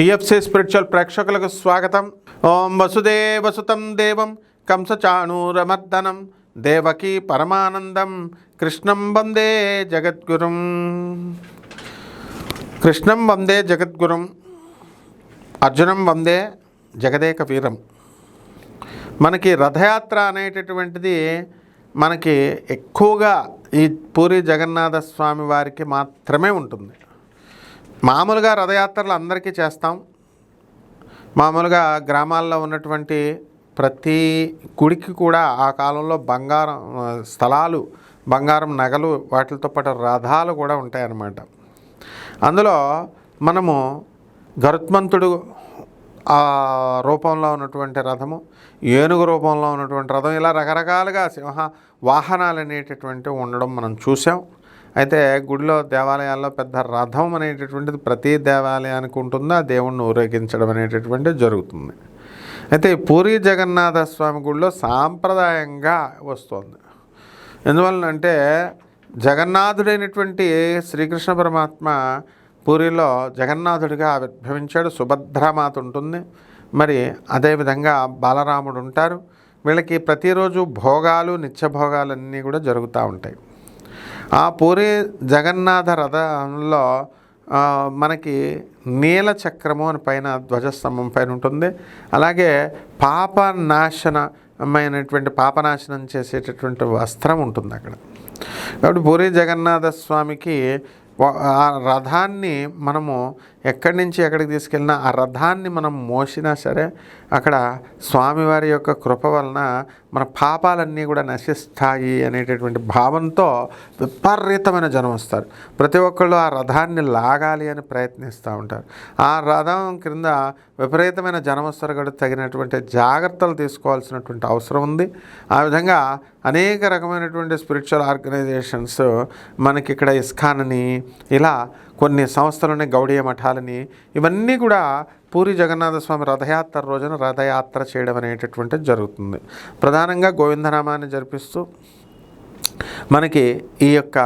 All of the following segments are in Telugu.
టిఎఫ్సి స్పిరిచువల్ ప్రేక్షకులకు స్వాగతం. ఓం వసుదేవసుతం దేవం కంసచాణూరమర్దనం దేవకీ పరమానందం కృష్ణం వందే జగద్గురుం. కృష్ణం వందే జగద్గురుం అర్జునం వందే జగదేక వీరం. మనకి రథయాత్ర అనేటటువంటిది మనకి ఎక్కువగా ఈ పూరి జగన్నాథ స్వామి వారికి మాత్రమే ఉంటుంది. మామూలుగా రథయాత్రలు అందరికీ చేస్తాం. మామూలుగా గ్రామాల్లో ఉన్నటువంటి ప్రతి గుడికి కూడా ఆ కాలంలో బంగారం స్థలాలు బంగారం నగలు వాటితో పాటు రథాలు కూడా ఉంటాయన్నమాట. అందులో మనము గరుత్మంతుడు రూపంలో ఉన్నటువంటి రథము ఏనుగు రూపంలో ఉన్నటువంటి రథం ఇలా రకరకాలుగా సింహ వాహనాలు అనేటటువంటివి ఉండడం మనం చూసాం. అయితే గుడిలో దేవాలయాల్లో పెద్ద రథం అనేటటువంటిది ప్రతి దేవాలయానికి ఉంటుంది? ఆ దేవుణ్ణి ఊరేగించడం అనేటటువంటిది జరుగుతుంది. అయితే పూరి జగన్నాథ స్వామి గుడిలో సాంప్రదాయంగా వస్తుంది. ఎందువలనంటే జగన్నాథుడైనటువంటి శ్రీకృష్ణ పరమాత్మ పూరిలో జగన్నాథుడిగా ఆవిర్భవించాడు. సుభద్రామాత ఉంటుంది. మరి అదేవిధంగా బాలరాముడు ఉంటారు. వీళ్ళకి ప్రతిరోజు భోగాలు నిత్యభోగాలు అన్నీ కూడా జరుగుతూ ఉంటాయి. ఆ పూరి జగన్నాథ రథంలో మనకి నీల చక్రము అని పైన ధ్వజస్తంభం పైన ఉంటుంది. అలాగే పాప నాశనమైనటువంటి పాపనాశనం చేసేటటువంటి వస్త్రం ఉంటుంది అక్కడ. కాబట్టి పూరి జగన్నాథ స్వామికి ఆ రథాన్ని మనము ఎక్కడి నుంచి ఎక్కడికి తీసుకెళ్ళినా ఆ రథాన్ని మనం మోసినా సరే అక్కడ స్వామివారి యొక్క కృప వలన మన పాపాలన్నీ కూడా నశిస్తాయి అనేటటువంటి భావంతో విపరీతమైన జనం వస్తారు. ప్రతి ఒక్కళ్ళు ఆ రథాన్ని లాగాలి అని ప్రయత్నిస్తూ ఉంటారు. ఆ రథం క్రింద విపరీతమైన జనం వస్తారు కాబట్టి తగినటువంటి జాగ్రత్తలు తీసుకోవాల్సినటువంటి అవసరం ఉంది. ఆ విధంగా అనేక రకమైనటువంటి స్పిరిచువల్ ఆర్గనైజేషన్స్ మనకి ఇక్కడ ఇస్కాన్ని ఇలా కొన్ని సంస్థలని గౌడీయ మఠాలని ఇవన్నీ కూడా పూరి జగన్నాథ స్వామి రథయాత్ర రోజున రథయాత్ర చేయడం అనేటటువంటిది జరుగుతుంది. ప్రధానంగా గోవిందనామాన్ని జరిపిస్తూ మనకి ఈ యొక్క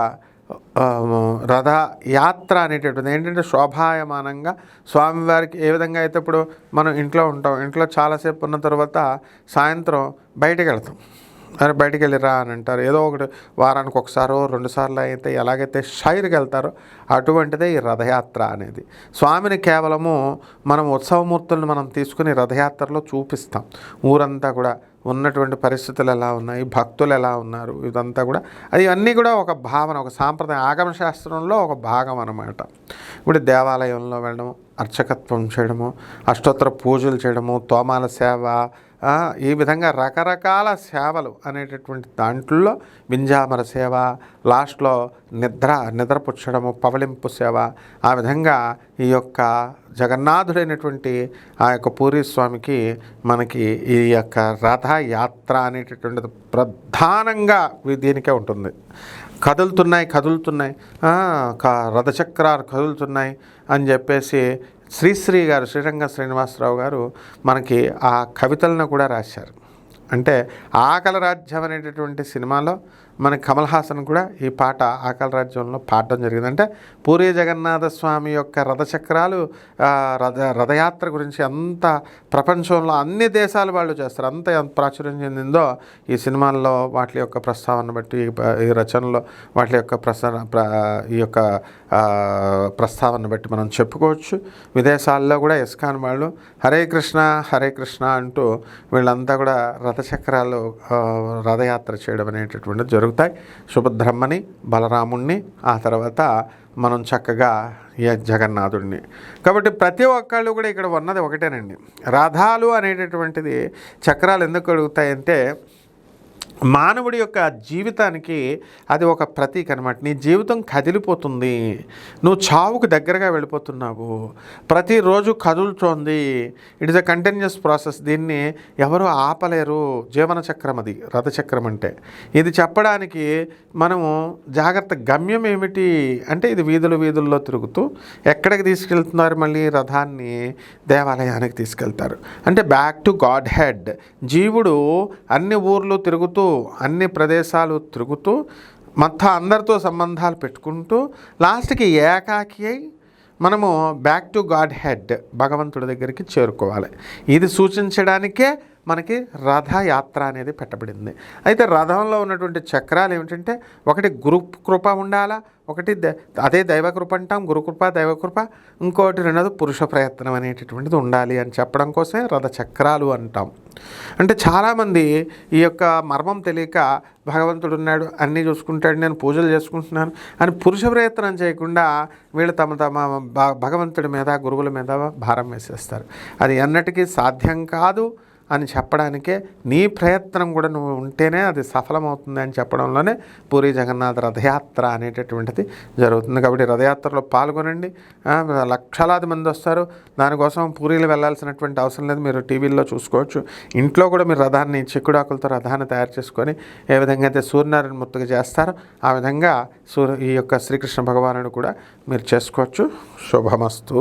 రథ యాత్ర అనేటటువంటి ఏంటంటే శోభాయమానంగా స్వామివారికి ఏ విధంగా అయితే ఇప్పుడు మనం ఇంట్లో ఉంటాం ఇంట్లో చాలాసేపు ఉన్న తర్వాత సాయంత్రం బయటకు వెళ్తాం. అని బయటికి వెళ్ళిరా అని అంటారు. ఏదో ఒకటి వారానికి ఒకసారో రెండు సార్లు అయితే ఎలాగైతే షైర్కి వెళ్తారో అటువంటిదే ఈ రథయాత్ర అనేది. స్వామిని కేవలము మనం ఉత్సవమూర్తులను మనం తీసుకుని రథయాత్రలో చూపిస్తాం. ఊరంతా కూడా ఉన్నటువంటి పరిస్థితులు ఎలా ఉన్నాయి భక్తులు ఎలా ఉన్నారు ఇదంతా కూడా. అది అన్నీ కూడా ఒక భావన ఒక సాంప్రదాయం ఆగమ శాస్త్రంలో ఒక భాగం అన్నమాట. ఇప్పుడు దేవాలయంలో వెళ్ళడం అర్చకత్వం చేయడము అష్టోత్తర పూజలు చేయడము తోమాల సేవ ఈ విధంగా రకరకాల సేవలు అనేటటువంటి దాంట్లో వింజామర సేవ లాస్ట్లో నిద్ర నిద్రపుచ్చడము పవలింపు సేవ ఆ విధంగా ఈ యొక్క జగన్నాథుడైనటువంటి ఆ యొక్క పూరి స్వామికి మనకి ఈ యొక్క రథయాత్ర అనేటటువంటిది ప్రధానంగా దీనికే ఉంటుంది. కదులుతున్నాయి కదులుతున్నాయి. క- రథచక్రాలు కదులుతున్నాయి అని చెప్పేసి శ్రీశ్రీ గారు శ్రీరంగ శ్రీనివాసరావు గారు మనకి ఆ కవితలను కూడా రాశారు. అంటే ఆకల రాజ్యం అనేటటువంటి సినిమాలో మన కమల్ హాసన్ కూడా ఈ పాట ఆకల రాజ్యంలో పాడడం జరిగింది. అంటే పూరి జగన్నాథ స్వామి యొక్క రథచక్రాలు రథ రథయాత్ర గురించి అంత ప్రపంచంలో అన్ని దేశాల వాళ్ళు చేస్తారు. అంత ఎంత ప్రాచుర్యం చెందిందో ఈ సినిమాల్లో వాటి యొక్క ప్రస్తావన బట్టి ఈ రచనలో వాటి యొక్క ప్రసర ఈ యొక్క ప్రస్తావన బట్టి మనం చెప్పుకోవచ్చు. విదేశాల్లో కూడా ఇస్కాన్ వాళ్ళు హరే కృష్ణ హరే కృష్ణ అంటూ వీళ్ళంతా కూడా రథచక్రాలు రథయాత్ర చేయడం అనేటటువంటిది జరుగుతాయి. సుభద్రమ్మని బలరాముణ్ణి ఆ తర్వాత మనం చక్కగా జగన్నాథుడిని కాబట్టి ప్రతి ఒక్కళ్ళు కూడా ఇక్కడ ఉన్నది ఒకటేనండి. రథాలు అనేటటువంటిది చక్రాలు ఎందుకు అడుగుతాయంటే మానవుడి యొక్క జీవితానికి అది ఒక ప్రతీక అనమాట నీ జీవితం కదిలిపోతుంది. నువ్వు చావుకు దగ్గరగా వెళ్ళిపోతున్నావు. ప్రతిరోజు కదులుతోంది. It is a continuous process దీన్ని ఎవరు ఆపలేరు. జీవన చక్రం అది రథచక్రం అంటే. ఇది చెప్పడానికి మనము జాగ్రత్త గమ్యం ఏమిటి అంటే ఇది వీధులు వీధుల్లో తిరుగుతూ ఎక్కడికి తీసుకెళ్తున్నారు మళ్ళీ? రథాన్ని దేవాలయానికి తీసుకెళ్తారు. అంటే బ్యాక్ టు గాడ్ హెడ్ జీవుడు అన్ని ఊర్లు తిరుగుతూ అన్ని ప్రదేశాలు తిరుగుతూ మొత్తం అందరితో సంబంధాలు పెట్టుకుంటూ లాస్ట్కి ఏకాకి అయి మనము బ్యాక్ టు గాడ్ హెడ్ భగవంతుడి దగ్గరికి చేరుకోవాలి. ఇది సూచించడానికే మనకి రథయాత్ర అనేది పెట్టబడింది. అయితే రథంలో ఉన్నటువంటి చక్రాలు ఏమిటంటే ఒకటి గురు కృప ఉండాలా ఒకటి అదే దైవకృప అంటాం గురుకృప దైవకృప ఇంకోటి రెండోది పురుష ప్రయత్నం అనేటటువంటిది ఉండాలి అని చెప్పడం కోసమే రథ చక్రాలు అంటాం. అంటే చాలామంది ఈ యొక్క మర్మం తెలియక భగవంతుడు ఉన్నాడు అన్నీ చూసుకుంటాడు నేను పూజలు చేసుకుంటున్నాను అని పురుష ప్రయత్నం చేయకుండా వీళ్ళు తమ తమ భ- భగవంతుడి మీద గురువుల మీద భారం వేసేస్తారు. అది ఎన్నటికీ సాధ్యం కాదు. అని చెప్పడానికే నీ ప్రయత్నం కూడా నువ్వు ఉంటేనే అది సఫలమవుతుంది అని చెప్పడంలోనే పూరి జగన్నాథ రథయాత్ర అనేటటువంటిది జరుగుతుంది. కాబట్టి రథయాత్రలో పాల్గొనండి. లక్షలాది మంది వస్తారు. దానికోసం పూరీలు వెళ్ళాల్సినటువంటి అవసరం లేదు. మీరు టీవీల్లో చూసుకోవచ్చు. ఇంట్లో కూడా మీరు రథాన్ని చెక్కుడాకులతో రథాన్ని తయారు చేసుకొని ఏ విధంగా అయితే సూర్యనారాయణ మూర్తిగా చేస్తారో ఆ విధంగా సూర్య ఈ యొక్క శ్రీకృష్ణ భగవానుడు కూడా మీరు చేసుకోవచ్చు. శుభమస్తు.